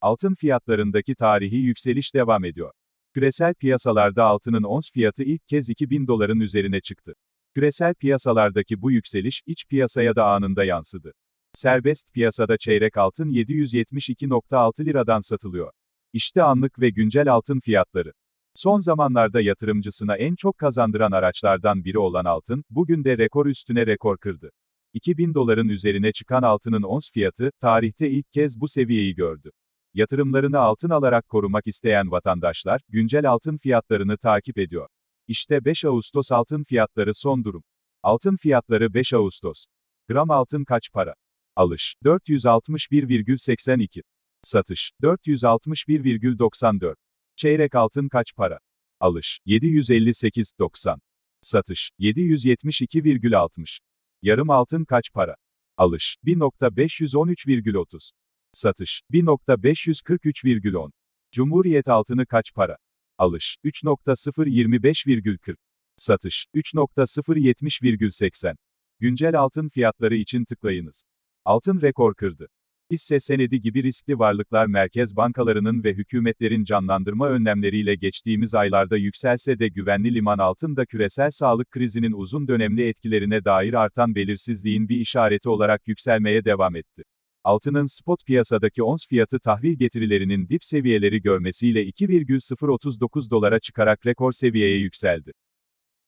Altın fiyatlarındaki tarihi yükseliş devam ediyor. Küresel piyasalarda altının ons fiyatı ilk kez 2000 doların üzerine çıktı. Küresel piyasalardaki bu yükseliş, iç piyasaya da anında yansıdı. Serbest piyasada çeyrek altın 772.6 liradan satılıyor. İşte anlık ve güncel altın fiyatları. Son zamanlarda yatırımcısına en çok kazandıran araçlardan biri olan altın, bugün de rekor üstüne rekor kırdı. 2000 doların üzerine çıkan altının ons fiyatı, tarihte ilk kez bu seviyeyi gördü. Yatırımlarını altın alarak korumak isteyen vatandaşlar, güncel altın fiyatlarını takip ediyor. İşte 5 Ağustos altın fiyatları son durum. Altın fiyatları 5 Ağustos. Gram altın kaç para? Alış, 461,82. Satış, 461,94. Çeyrek altın kaç para? Alış, 758,90. Satış, 772,60. Yarım altın kaç para? Alış, 1.513,30. Satış, 1.543,10. Cumhuriyet altını kaç para? Alış, 3.025,40. Satış, 3.070,80. Güncel altın fiyatları için tıklayınız. Altın rekor kırdı. Hisse senedi gibi riskli varlıklar merkez bankalarının ve hükümetlerin canlandırma önlemleriyle geçtiğimiz aylarda yükselse de güvenli liman altın da küresel sağlık krizinin uzun dönemli etkilerine dair artan belirsizliğin bir işareti olarak yükselmeye devam etti. Altının spot piyasadaki ons fiyatı tahvil getirilerinin dip seviyeleri görmesiyle 2,039 dolara çıkarak rekor seviyeye yükseldi.